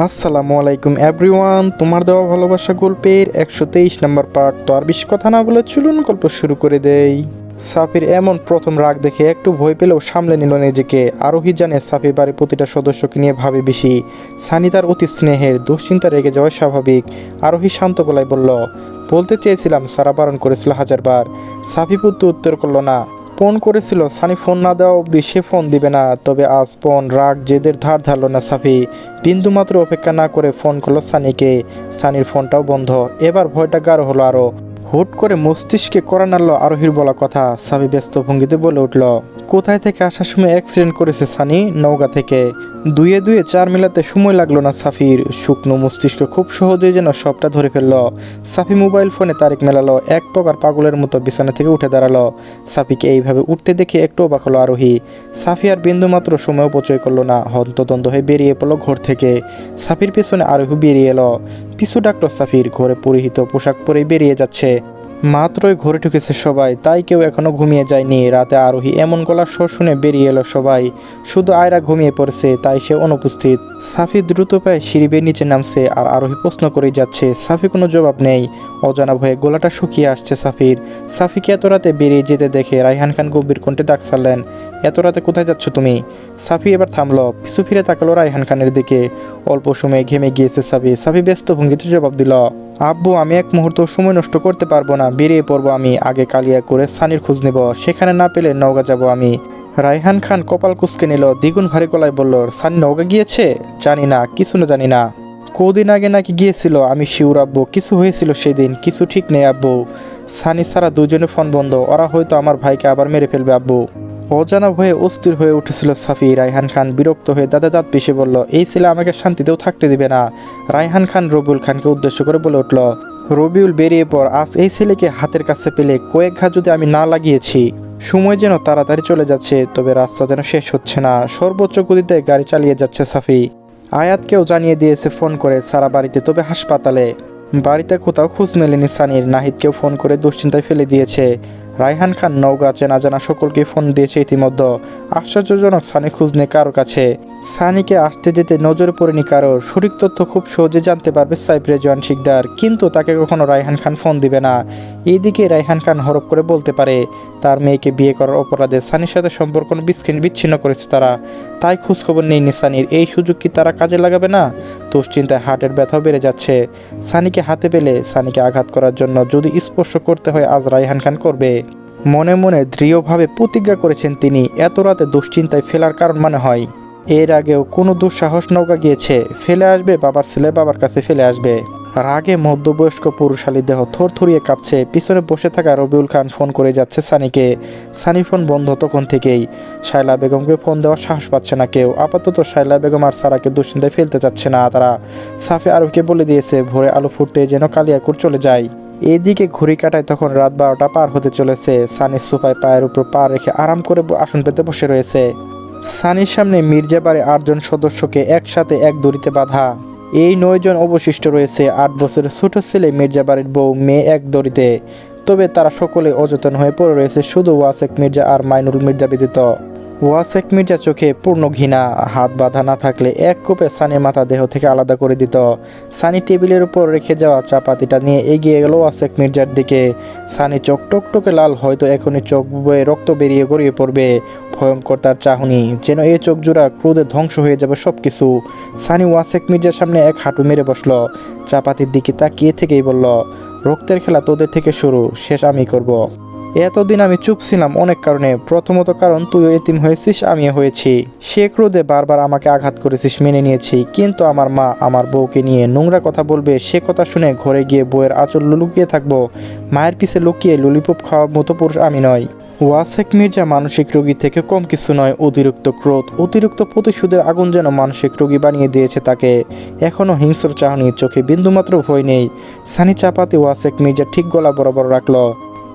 আসসালামু আলাইকুম এভরিওয়ান, তোমার দেওয়া ভালোবাসা গল্পের একশো তেইশ নম্বর পার্ট। তো আর বেশি কথা না বলে চলুন গল্প শুরু করে দেই। সাফির এমন প্রথম রাগ দেখে একটু ভয় পেলেও সামলে নিল নিজেকে। আরোহী জানে সাফি বাড়ির প্রতিটা সদস্যকে নিয়ে ভাবে বেশি। সানি তার অতি স্নেহের, দুশ্চিন্তা রেগে যাওয়া স্বাভাবিক। আরোহী শান্ত গলায় বলল, বলতে চেয়েছিলাম সারা বারণ করেছিল হাজারবার। সাফি পুত্র উত্তর করল না। ফোন করেছিল, সানি ফোন না দেওয়া অবধি সে ফোন দিবে না। তবে আজ ফোন, রাগ, জেদের ধার ধারল না সাফি। বিন্দুমাত্র অপেক্ষা না করে ফোন করল সানিকে। সানির ফোনটাও বন্ধ। এবার ভয়টা গাঢ় হলো আরও। হুট করে মস্তিষ্কে করা নাড়ল আরোহীর বলা কথা। সাফি ব্যস্ত ভঙ্গিতে বলে উঠল কোথায় থেকে আসার সময় অ্যাক্সিডেন্ট করেছে সানি? নৌকা থেকে। দুয়ে দুয়ে চার মিলাতে সময় লাগল না সাফির। শুকনো মস্তিষ্ক খুব সহজেই যেন সবটা ধরে ফেলল। সাফি মোবাইল ফোনে তারিখ মেলালো, এক প্রকার পাগলের মতো বিছানা থেকে উঠে দাঁড়াল। সাফিকে এইভাবে উঠতে দেখে একটু অবাক হলো আরোহী। সাফি আর বিন্দুমাত্র সময় অপচয় করল না, হন্তদন্ত হয়ে বেরিয়ে পড়ল ঘর থেকে। সাফির পেছনে আরোহী বেরিয়ে এলো। পিছু ডাকলো সাফির, ঘরে পরিহিত পোশাক পরে বেরিয়ে যাচ্ছে। মাত্রই ঘরে ঢুকেছে সবাই, তাই কেউ এখনও ঘুমিয়ে যায়নি। রাতে আরোহী এমন গলার স্বর শুনে বেরিয়ে এলো সবাই। শুধু আয়রা ঘুমিয়ে পড়েছে, তাই সে অনুপস্থিত। সাফি দ্রুত পায়ে সিঁড়ি বেয়ে নিচে নামছে আর আরোহী প্রশ্ন করেই যাচ্ছে, সাফি কোনো জবাব নেই। অজানা ভয়ে গলাটা শুকিয়ে আসছে সাফির। সাফিকে এত রাতে বেরিয়ে যেতে দেখে রাইহান খান গম্ভীর কণ্ঠে ডাক ছাড়লেন, এত রাতে কোথায় যাচ্ছ তুমি? সাফি এবার থামলো, পিছু ফিরে তাকালো রাইহান খানের দিকে। অল্প সময়ে ঘেমে গিয়েছে সাফি। সাফি ব্যস্ত ভঙ্গিতে জবাব দিল আব্বু, আমি এক মুহূর্ত সময় নষ্ট করতে পারব না। বেরিয়ে পড়ব আমি। আগে কালিয়া করে সানির খোঁজ নেব। সেখানে না পেলে নওগা যাব আমি। রায়হান খান কপাল কুচকে নিল। দ্বিগুণ ভারী গলায় বলল, সানি নওগা গিয়েছে? জানি না, কিছু না জানি না। কদিন আগে নাকি গিয়েছিল? আমি শিউর আব্বু, কিছু হয়েছিল সেদিন। কিছু ঠিক নেই আব্বু। সানি ছাড়া দুজনে ফোন বন্ধ। ওরা হয়তো আমার ভাইকে আবার মেরে ফেলবে আব্বু। অজানা ভয়ে অস্থির হয়ে উঠেছিল সাফি। রায়হান খান বিরক্ত হয়ে দাদা দাঁত পিষে বলল, এই ছেলে আমাকে শান্তিতেও থাকতে দিবে না। রায়হান খান রবিউল খানকে উদ্দেশ্য করে বলে উঠল, রবিউল, বেরিয়ে পর আজ এই ছেলেকে হাতের কাছে পেলে কয়েক ঘা যদি আমি না লাগিয়েছি, সময় যেন তাড়াতাড়ি চলে যাচ্ছে, তবে রাস্তা যেন শেষ হচ্ছে না। সর্বোচ্চ গতিতে গাড়ি চালিয়ে যাচ্ছে সাফি। আয়াতকেও জানিয়ে দিয়েছে ফোন করে, সারা বাড়িতে তবে হাসপাতালে। বাড়িতে কোথাও খোঁজ মেলেনি সানির। নাহিদকেও ফোন করে দুশ্চিন্তায় ফেলে দিয়েছে। রায়হান খান নওগা চেনা জানা সকলকে ফোন দিয়েছে ইতিমধ্যে। আশ্চর্যজনক সানি খোঁজ নেই কারও কাছে। সানিকে আসতে যেতে নজরে পড়েনি কারোর। সঠিক তথ্য খুব সহজে জানতে পারবে সাইফ রেজওয়ান শিকদার, কিন্তু তাকে কখনো রায়হান খান ফোন দিবে না। এইদিকে রায়হান খান হরপ করে বলতে পারে, তার মেয়েকে বিয়ে করার অপরাধে সানির সাথে সম্পর্ক বিচ্ছিন্ন করেছে তারা। তাই খোঁজখবর নেয়নি সানির। এই সুযোগ কি তারা কাজে লাগাবে না? দুশ্চিন্তায় হার্টের ব্যথাও বেড়ে যাচ্ছে। সানিকে হাতে পেলে সানিকে আঘাত করার জন্য যদি স্পর্শ করতে হয়, আজ রায়হান খান করবে। মনে মনে দৃঢ়ভাবে প্রতিজ্ঞা করেছেন তিনি, এত রাতে দুশ্চিন্তায় ফেলার কারণ মনে হয়। এর আগেও কোনো দুঃসাহস নৌকা গিয়েছে, ফেলে আসবে, বাবার ছেলে বাবার কাছে ফেলে আসবে। রাগে মধ্যবয়স্ক পুরুষালী দেহ থরথরিয়ে কাঁপছে। পিছনে বসে থাকা রবিউল খান ফোন করে যাচ্ছে সানিকে। সানি ফোন বন্ধ তখন থেকেই। শায়লা বেগমকে ফোন দেওয়ার সাহস পাচ্ছে না কেউ। আপাতত শায়লা বেগম আর সারাকে দুশ্চিন্তায় ফেলতে চাচ্ছে না তারা। সাফে আরুকে বলে দিয়েছে, ভোরে আলো ফুটতে যেন কালিয়াকুর চলে যায় এদিকে ঘড়ি কাটায় তখন রাত বারোটা পার হতে চলেছে। সানির সোফায় পায়ের উপর পা রেখে আরাম করে আসন পেতে বসে রয়েছে। সানির সামনে মির্জাবারে আটজন সদস্যকে একসাথে এক দড়িতে বাঁধা। এই নয়জন অবশিষ্ট রয়েছে। আট বছরের ছোট ছেলে মির্জা বাড়ির বউ, মেয়ে এক দড়িতে। তবে তারা সকলে অচেতন হয়ে পড়ে রয়েছে। শুধু ওয়াসেক মির্জা আর মাইনুল মির্জা ব্যতীত। ওয়াসেক মির্জা চোখে পূর্ণ ঘৃণা। হাত বাঁধা না থাকলে এক কোপে সানির মাথা দেহ থেকে আলাদা করে দিত। সানি টেবিলের উপর রেখে যাওয়া চাপাতিটা নিয়ে এগিয়ে গেল ওয়াসেক মির্জার দিকে। সানি চোখ টকটকে লাল, হয়তো এখনই চোখ বয়ে রক্ত বেরিয়ে গড়িয়ে পড়বে। ভয়ঙ্কর তার চাহনি, যেন এই চোখ জোড়া ক্রোধে ধ্বংস হয়ে যাবে সব কিছু সানি ওয়াসেক মির্জার সামনে এক হাঁটু মেরে বসল। চাপাতির দিকে তাকিয়ে থেকেই বলল, রক্তের খেলা তোদের থেকে শুরু, শেষ আমি করব। এতদিন আমি চুপ ছিলাম অনেক কারণে। প্রথমত কারণ, তুইও এতিম হয়েছিস, আমিও হয়েছি। সে ক্রোধে বারবার আমাকে আঘাত করেছিস মেনে নিয়েছি, কিন্তু আমার মা আমার বউকে নিয়ে নোংরা কথা বলবে, সে কথা শুনে ঘরে গিয়ে বউয়ের আঁচল লুকিয়ে থাকব। মায়ের পিছে লুকিয়ে ললিপপ খাওয়ার মতো পুরুষ আমি নয় ওয়াসেক মির্জা মানসিক রোগী থেকে কম কিছু নয়, অতিরিক্ত ক্রোধ, অতিরিক্ত প্রতিশোধের আগুন যেন মানসিক রোগী বানিয়ে দিয়েছে তাকে। এখনও হিংস্র চাহনি চোখে বিন্দুমাত্র ভয় নেই। সানি চাপাতি ওয়াসেক মির্জা ঠিক গলা বরাবর রাখল।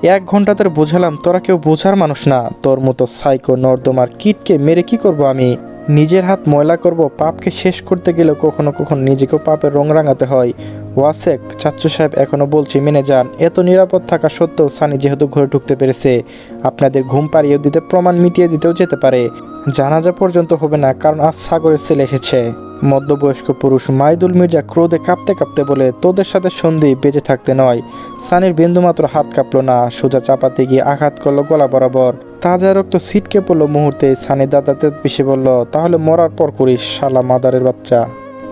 এক ঘণ্টা ধরে বোঝালাম, তোরা কেউ বোঝার মানুষ না। তোর মতো সাইকো নর্দমার কিটকে মেরে কি করব আমি? নিজের হাত ময়লা করব, পাপকে শেষ করতে গেলে কখনো কখনো নিজেকেও পাপের রং রাঙাতে হয়। ওয়াসেক, চাচ্চু সাহেব এখনও বলছি, মেনে যান। এত নিরাপদ থাকা সত্ত্বেও সানি যেহেতু ঘরে ঢুকতে পেরেছে, আপনাদের ঘুম পাড়িয়ে দিতে প্রমাণ মিটিয়ে দিতেও যেতে পারে। জানাজা পর্যন্ত হবে না, কারণ আজ সাগরের ছেলে এসেছে। মধ্যবয়স্ক পুরুষ মাইদুল মির্জা ক্রোধে কাঁপতে কাঁপতে বলে, তোদের সাথে সন্ধি বেঁচে থাকতে নয়। সানির বিন্দুমাত্র হাত কাঁপল না, সোজা চাপাতে গিয়ে আঘাত করল গলা বরাবর। তাজা রক্ত ছিটকে পড়ল মুহূর্তে, সানি দাদাতে পিষে বলল, তাহলে মরার পর করিস, শালা মাদারের বাচ্চা।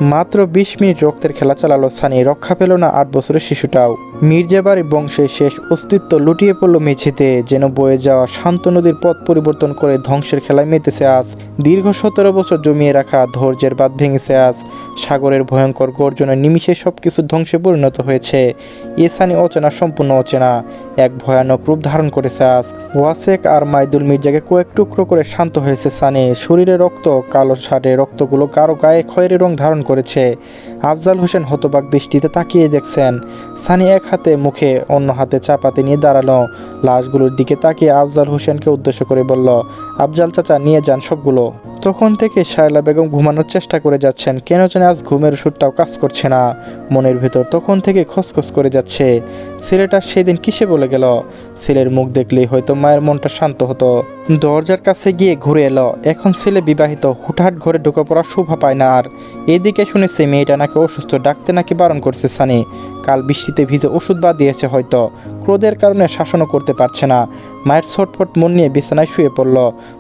মাত্র বিশ মিনিট রক্তের খেলা চালালো সানি, রক্ষা পেল না আট বছরের শিশুটাও। মির্জাবার বংশের শেষ অস্তিত্ব লুটিয়ে পড়ল মেঝেতে, যেন বয়ে যাওয়া শান্ত নদীর পথ পরিবর্তন করে ধ্বংসের খেলায় মেতেছে আজ। দীর্ঘ সতেরো বছর জমিয়ে রাখা, ধৈর্যের বাদ ভেঙেছে আজ। সাগরের ভয়ঙ্কর গর্জনের নিমিষে সব কিছু ধ্বংসে পরিণত হয়েছে। এ সানি অচেনা, সম্পূর্ণ অচেনা। এক ভয়ানক রূপ ধারণ করেছে আজ। ওয়াসেক আর মাইদুল মির্জাকে কয়েক টুকরো করে শান্ত হয়েছে সানি। শরীরে রক্ত, কালো শার্টে রক্তগুলো কারও গায়ে খয়েরি রং ধারণ করেছে। আফজাল হোসেন হতবাক দৃষ্টিতে তাকিয়ে দেখছেন, সানি এক হাতে মুখে অন্য হাতে চাপাতে নিয়ে দাঁড়াল। লাশগুলোর দিকে তাকিয়ে আফজাল হোসেনকে উদ্দেশ্য করে বলল, আফজাল চাচা, নিয়ে যান সবগুলো। তখন থেকে শায়লা বেগম ঘুমানোর চেষ্টা করে যাচ্ছেন। কেন যেন আজ ঘুমের ওষুধটাও কাজ করছে না। মনের ভিতর তখন থেকে খসখস করে যাচ্ছে। ছেলেটা সেদিন কিসে বলে গেল? ছেলের মুখ দেখলেই হয়তো মায়ের মনটা শান্ত হতো। দরজার কাছে গিয়ে ঘুরে এলো। এখন ছেলে বিবাহিত, হুটহাট ঘরে ঢুকে পড়া শোভা পায় না আর। এদিকে শুনেছে, মেয়েটা নাকি অসুস্থ, ডাকতে নাকি বারণ করছে সানি। কাল বৃষ্টিতে ভিজে ওষুধ বাদ দিয়েছে হয়তো। ক্রোধের কারণে শাসনও করতে পারছে না। মায়ের ছটফট মন নিয়ে বিছানায় শুয়ে পড়ল।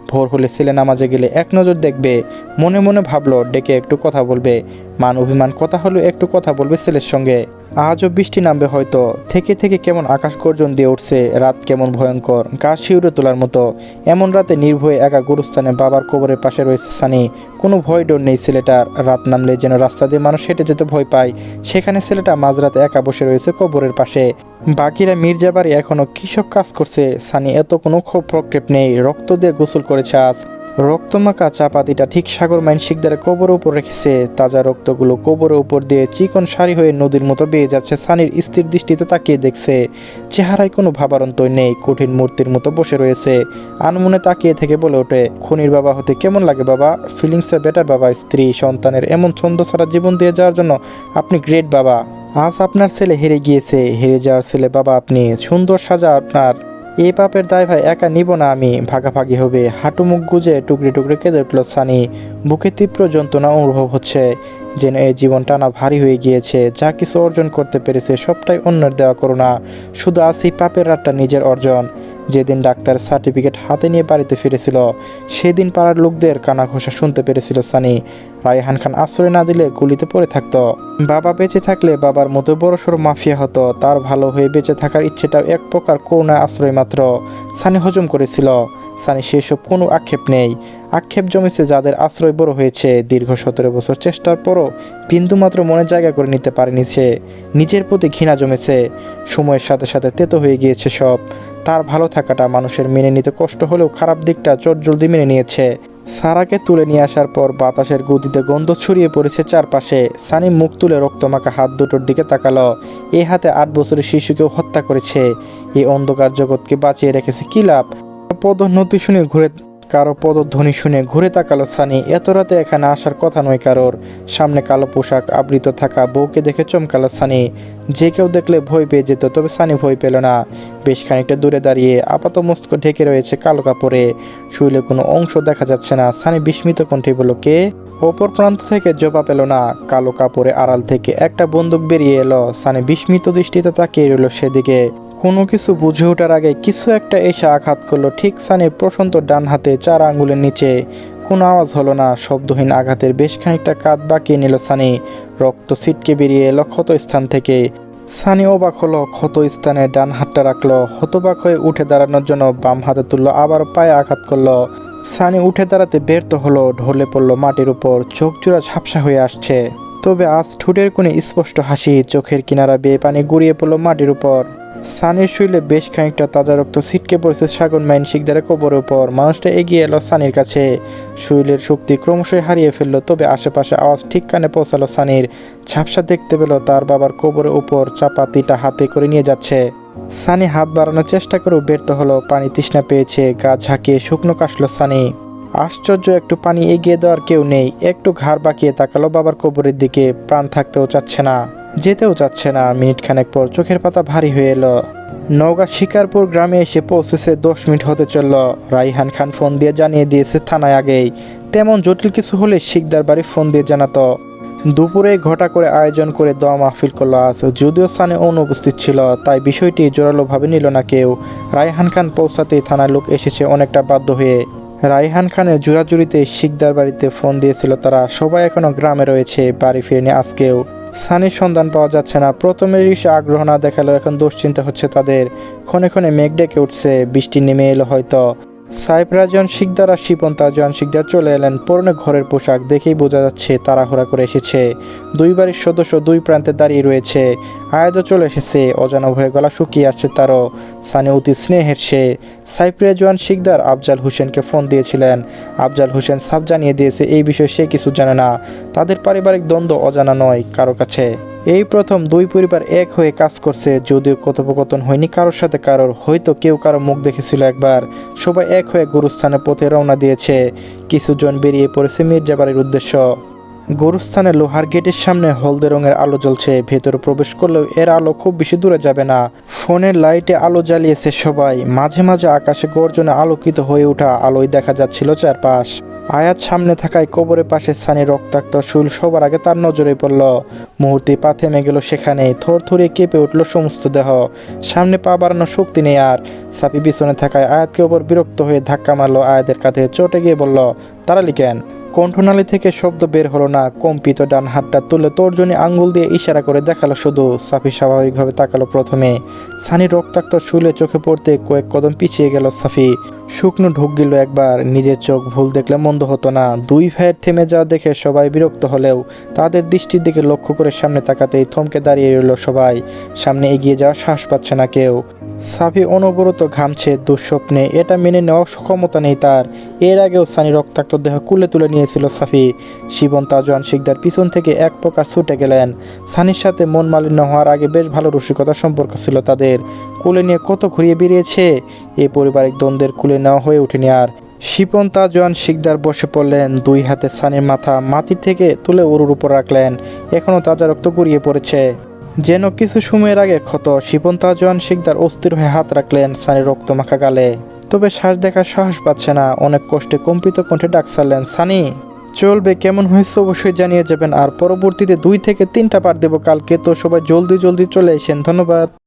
ভোর হলে ছেলে নামাজে গেলে এক নজর দেখবে। মনে মনে ভাবলো, ডেকে একটু কথা বলবে। মান অভিমান, কথা হলেও একটু কথা বলবে ছেলের সঙ্গে। আজও বৃষ্টি নামবে হয়তো। থেকে থেকে কেমন আকাশ গর্জন দিয়ে উঠছে, রাত কেমন ভয়ঙ্কর গা শিউরে তোলার মতো। এমন রাতে নির্ভয়ে একা গুরুস্থানে বাবার কবরের পাশে রয়েছে সানি। কোনো ভয় ডর নেই ছেলেটার। রাত নামলে যেন রাস্তা দিয়ে মানুষ হেঁটে যেতে ভয় পায়। সেখানে ছেলেটা মাঝরাতে একা বসে রয়েছে কবরের পাশে। বাকিরা মির্জাবাড়ি এখনও কৃষক কাজ করছে? সানি, এত কোনো প্রক্ষেপ নেই। রক্ত দিয়ে গোসল করেছে আজ। রক্তমাখা চাপাতিটা ঠিক সাগর মাইন শিকদারে কবরের উপর রেখেছে। তাজা রক্তগুলো কবরের উপর দিয়ে চিকন সারি হয়ে নদীর মতো বেয়ে যাচ্ছে। সানির স্থির দৃষ্টিতে তাকিয়ে দেখছে, চেহারায় কোনো ভাবারন্তই নেই, কঠিন মূর্তির মতো বসে রয়েছে। আনমনে তাকিয়ে থেকে বলে ওঠে, খনির বাবা হতে কেমন লাগে বাবা? ফিলিংসটা বেটার বাবা, স্ত্রী, সন্তানের এমন ছন্দ ছাড়া জীবন দিয়ে যাওয়ার জন্য আপনি গ্রেট বাবা। আজ আপনার ছেলে হেরে গিয়েছে। হেরে যাওয়ার ছেলে বাবা আপনি। সুন্দর সাজা আপনার। এই পাপের দায় ভাই একা নিব না আমি। ভাগাভাগি হবে। হাঁটু মুখ গুজে টুকরে টুকরে কেঁদে উঠল সানি। বুকে তীব্র যন্ত্রণা অনুভব হচ্ছে, যেন এই জীবন টানা ভারী হয়ে গিয়েছে। যা কিছু অর্জন করতে পেরেছে সবটাই অন্যের দেওয়া করোনা শুধু আসি পাপের রাতটা নিজের অর্জন। যেদিন ডাক্তার সার্টিফিকেট হাতে নিয়ে বাড়িতে ফিরেছিল, সেদিন পাড়ার লোকদের কানা ঘোষা শুনতে পেরেছিল সানি। রায়হান খান আশ্রয় না দিলে গুলিতে পড়ে থাকতো। বাবা বেঁচে থাকলে বাবার মতো বড়সড় মাফিয়া হতো, তার ভালো হয়ে বেঁচে থাকার ইচ্ছেটাও এক প্রকার করুণা আশ্রয় মাত্র সানি হজম করেছিল। সানি সেসব কোনো আক্ষেপ নেই। আক্ষেপ জমেছে যাদের আশ্রয় বড় হয়েছে, দীর্ঘ সতেরো বছর চেষ্টার পরও বিন্দুমাত্র মনে জায়গা করে নিতে পারেনি সে। নিজের প্রতি ঘৃণা জমেছে। সময়ের সাথে সাথে তেতো হয়ে গিয়েছে সব। তার ভালো থাকাটা মানুষের মেনে নিতে কষ্ট হলেও খারাপ দিকটা চট জলদি মেনে নিয়েছে। সারাকে তুলে নিয়ে আসার পর বাতাসের গতিতে গন্ধ ছড়িয়ে পড়েছে চারপাশে। সানি মুখ তুলে রক্তমাখা হাত দুটোর দিকে তাকালো। এ হাতে আট বছরের শিশুকেও হত্যা করেছে। এই অন্ধকার জগৎকে বাঁচিয়ে রেখেছে কি লাভ? পদোন্নতি শুনে ঘুরে কারও পদধ্বনি শুনে ঘুরে তাকালো সানি। এত রাতে এখানে আসার কথা নয় কারোর। সামনে কালো পোশাক, আবৃত থাকা বউকে দেখে চমকালো সানি। যে কেউ দেখলে ভয় পেয়ে যেত, তবে সানি ভয় পেল না। বেশ খানিকটা দূরে দাঁড়িয়ে আপাত মস্ক ঢেকে রয়েছে কালো কাপড়ে। শুইলে কোনো অংশ দেখা যাচ্ছে না। সানি বিস্মিত কণ্ঠে বলল, কে? ওপর প্রান্ত থেকে জবা পেল না। কালো কাপড়ে আড়াল থেকে একটা বন্দুক বেরিয়ে এলো। সানি বিস্মিত দৃষ্টিতে তাকিয়ে রইল সেদিকে। কোনো কিছু বুঝে ওঠার আগে কিছু একটা এসে আঘাত করল। ঠিক সানির প্রশান্ত ডান হাতে চার আঙ্গুলের নিচে। কোনো আওয়াজ হলো না, শব্দহীন আঘাতের বেশ খানিকটা কাত বাঁকিয়ে নিল সানি। রক্ত ছিটকে বেরিয়ে এলো ক্ষত স্থান থেকে। সানি অবাক হলো, ক্ষত স্থানে ডান হাতটা রাখল। হতবাক হয়ে উঠে দাঁড়ানোর জন্য বাম হাতে তুললো, আবার পায়ে আঘাত করল। সানি উঠে দাঁড়াতে ব্যর্থ হলো, ঢলে পড়ল মাটির উপর। চোখ জোড়া ঝাপসা হয়ে আসছে। তবে আজ ঠোঁটের কোণে স্পষ্ট হাসি, চোখের কিনারা বেয়ে পানি গড়িয়ে পড়ল মাটির উপর। সানির শুইলে বেশ খানিকটা তাজা রক্ত ছিটকে পড়েছে সাগর মাইন শিকদারের কবরের উপর। মানুষটা এগিয়ে এলো সানির কাছে। শুইলের শক্তি ক্রমশই হারিয়ে ফেলল, তবে আশেপাশে আওয়াজ ঠিক কানে পৌঁছালো সানির। ঝাপসা দেখতে পেল তার বাবার কবরের উপর চাপাতিটা হাতে করে নিয়ে যাচ্ছে। সানি হাত বাড়ানোর চেষ্টা করেও ব্যর্থ হলো, পানি তৃষ্ণা পেয়েছে, গা ঝাঁকিয়ে শুকনো কাশলো সানি। আশ্চর্য, একটু পানি এগিয়ে দেওয়ার কেউ নেই, একটু ঘাড় বাঁকিয়ে তাকালো বাবার কবরের দিকে, প্রাণ থাকতেও চাচ্ছে না। যেতেও যাচ্ছে না। মিনিট খানেক পর চোখের পাতা ভারী হয়ে এলো। নওগাঁ শিকারপুর গ্রামে এসে পৌঁছেছে, দশ মিনিট হতে চলল। রাইহান খান ফোন দিয়ে জানিয়ে দিয়েছে থানায় আগেই। তেমন জটিল কিছু হলে শিকদার বাড়ি ফোন দিয়ে জানাতো। দুপুরে ঘটা করে আয়োজন করে দোয়া মাহফিল করল আজ। যদিও স্থানে অনুপস্থিত ছিল, তাই বিষয়টি জোরালোভাবে নিল না কেউ। রায়হান খান পৌঁছাতেই থানার লোক এসেছে অনেকটা বাধ্য হয়ে। রায়হান খানের জোরাজুরিতে শিকদার বাড়িতে ফোন দিয়েছিল তারা। সবাই এখনও গ্রামে রয়েছে, বাড়ি ফিরেনি আজকেও সানির সন্ধান পাওয়া যাচ্ছে না। প্রথমে সে আগ্রহ না দেখালেও এখন দুশ্চিন্তা হচ্ছে তাদের। ক্ষণে ক্ষণে মেঘ ডেকে উঠছে, বৃষ্টি নেমে এলো হয়তো। সাইফ রাজন শিকদার আর শিপন তাজন শিকদার চলে এলেন পরনে ঘরের পোশাক দেখেই বোঝা যাচ্ছে তাড়াহুড়া করে এসেছে। দুই বাড়ির সদস্য দুই প্রান্তে দাঁড়িয়ে রয়েছে। আয়াদও চলে এসেছে। অজানা ভয়ে গলা শুকিয়ে আসছে তারও। সানি অতি স্নেহের সে। সাইফ রেজওয়ান শিকদার আফজাল হোসেনকে ফোন দিয়েছিলেন। আফজাল হোসেন সাফ জানিয়ে দিয়েছে, এই বিষয়ে সে কিছু জানে না। তাদের পারিবারিক দ্বন্দ্ব অজানা নয় কারও কাছে। এই প্রথম দুই পরিবার এক হয়ে কাজ করছে, যদিও কথোপকথন হয়নি কারোর সাথে কারোর। হয়তো কেউ কারও মুখ দেখেছিল একবার। সবাই এক হয়ে গুরুস্থানের পথে রওনা দিয়েছে। কিছুজন বেরিয়ে পড়েছে মির্জাবাড়ির উদ্দেশ্য। গরুস্থানে লোহার গেটের সামনে হলদে রঙের আলো জ্বলছে। ভেতরে প্রবেশ করলেও এর আলো খুব বেশি দূরে যাবে না। ফোনের লাইটে আলো জ্বালিয়েছে সবাই। মাঝে মাঝে আকাশে গর্জনে আলোকিত হয়ে ওঠা আলোয় দেখা যাচ্ছিল চারপাশ। আয়াত সামনে থাকায় কবরের পাশে স্থানে রক্তাক্ত শুল সবার আগে তার নজরে পড়ল। মুহূর্তে পা থেমে গেল সেখানে থর থরে কেঁপে উঠল সমস্ত দেহ। সামনে পা বাড়ানোর শক্তি নেই আর। সাপি পিছনে থাকায় আয়াতকে ওপর বিরক্ত হয়ে ধাক্কা মারল, আয়াতের কাঁধে চটে গিয়ে বলল, তারা কেন কণ্ঠনালী থেকে শব্দ বের হলো না। কম্পিত ডান হাতটা তুলে তর্জনী আঙ্গুল দিয়ে ইশারা করে দেখাল শুধু। সাফি স্বাভাবিকভাবে তাকালো প্রথমে। সানি রক্তাক্ত শুলে চোখে পড়তে কয়েক কদম পিছিয়ে গেল সাফি। শুকনো ঢুক গেল একবার। নিজের চোখ ভুল দেখলে মন্দ হতো না। দুই ভাইয়ের থেমে যাওয়া দেখে সবাই বিরক্ত হলেও তাদের দৃষ্টির দিকে লক্ষ্য করে সামনে তাকাতেই থমকে দাঁড়িয়ে রইল সবাই। সামনে এগিয়ে যাওয়ার সাহস পাচ্ছে না কেউ। সাফি অনবরত ঘামছে, দুঃস্বপ্নে। এটা মেনে নেওয়ার ক্ষমতা নেই তার। এর আগেও সানি রক্তাক্ত দেহ কুলে তুলে নিয়েছিল সাফি। শিবন তাজওয়ান শিকদার পিছন থেকে এক প্রকার ছুটে গেলেন। সানির সাথে মন মালিন্য হওয়ার আগে বেশ ভালো রসিকতা সম্পর্ক ছিল তাদের। কুলে নিয়ে কত ঘুরিয়ে বেরিয়েছে এই পারিবারিক দ্বন্দ্বের কুলে নেওয়া হয়ে ওঠেনি আর। শিপন তাজওয়ান শিকদার বসে পড়লেন, দুই হাতে সানির মাথা মাটির থেকে তুলে উরুর উপর রাখলেন। এখনও তাজা রক্ত গড়িয়ে পড়েছে। যেন কিছু সময়ের আগে ক্ষত শিপন তাজওয়ান শিকদার অস্থির হয়ে হাত রাখলেন সানির রক্ত মাখা গালে। তবে শ্বাস দেখার সাহস পাচ্ছে না। অনেক কষ্টে কম্পিত কণ্ঠে ডাক সারলেন সানি, চলবে কেমন হয়েছে অবশ্যই জানিয়ে যাবেন। আর পরবর্তীতে দুই থেকে তিনটা পার দেব। কালকে তো সবাই জলদি জলদি চলে এসেন ধন্যবাদ।